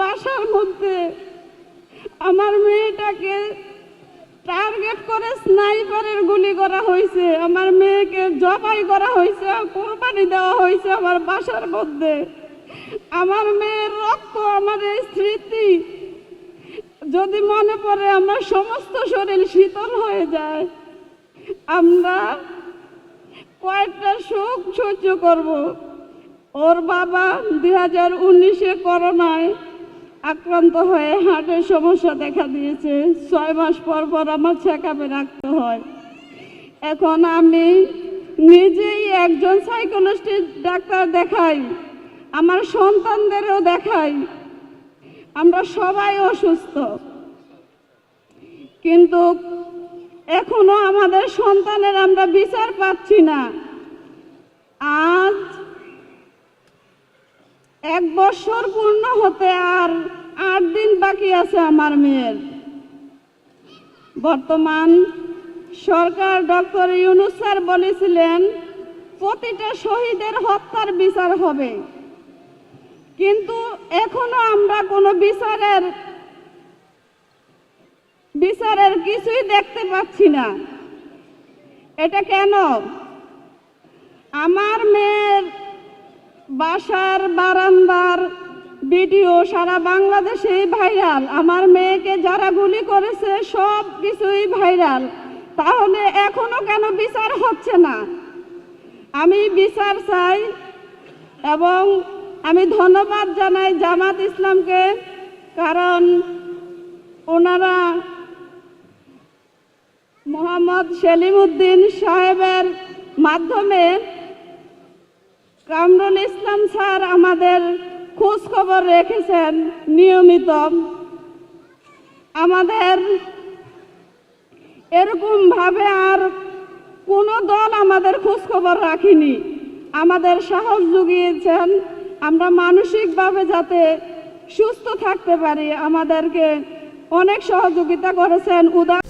বাসার মধ্যে আমার মেয়েটাকে টার্গেট করে স্নাইপারের গুলি করা হয়েছে, আমার মেয়েকে জবাই করা হয়েছে, কোরবানি দেওয়া হয়েছে আমার বাসার মধ্যে। আমার মেয়ের রক্ত, আমার এই স্মৃতি যদি মনে পড়ে, আমার সমস্ত শরীর শীতল হয়ে যায়। আমরা কয়েকটা সুখ সহ্য করব। ওর বাবা দুই হাজার উনিশে করোনায় আক্রান্ত হয়ে হার্টের সমস্যা দেখা দিয়েছে। ছয় মাস পর পর আমার চেকআপে রাখতে হয়। এখন আমি নিজেই একজন সাইকোলজিস্ট ডাক্তার দেখাই। আমার সন্তানদেরও দেখাই। আমরা সবাই অসুস্থ। কিন্তু এখনও আমাদের সন্তানের আমরা বিচার পাচ্ছি না। আজ এক বছর পূর্ণ হতে আর আট দিন বাকি আছে আমার মেয়ের। বর্তমান সরকার ডক্টর ইউনুস স্যার বলেছিলেন, প্রতিটা শহীদের হত্যার বিচার হবে। কিন্তু এখনও আমরা কোনো বিচারের বিচারের কিছুই দেখতে পাচ্ছি না। এটা কেন? আমার মেয়ের বাসার বারান্দার ভিডিও সারা বাংলাদেশে ভাইরাল। আমার মেয়েকে যারা গুলি করেছে, সব কিছুই ভাইরাল। তাহলে এখনও কেন বিচার হচ্ছে না? আমি বিচার চাই এবং আমি ধন্যবাদ জানাই জামাত ইসলামকে, কারণ ওনারা মোহাম্মদ সেলিম উদ্দিন সাহেবের মাধ্যমে কামরুল ইসলাম স্যার আমাদের খোঁজ খবর রেখেছেন নিয়মিত। আমাদের এরকম ভাবে আর কোনো দল আমাদের খোঁজ খবর রাখিনি। আমাদের সাহস জুগিয়েছেন আমরা মানসিকভাবে যাতে সুস্থ থাকতে পারি। আমাদেরকে অনেক সহযোগিতা করেছেন উদার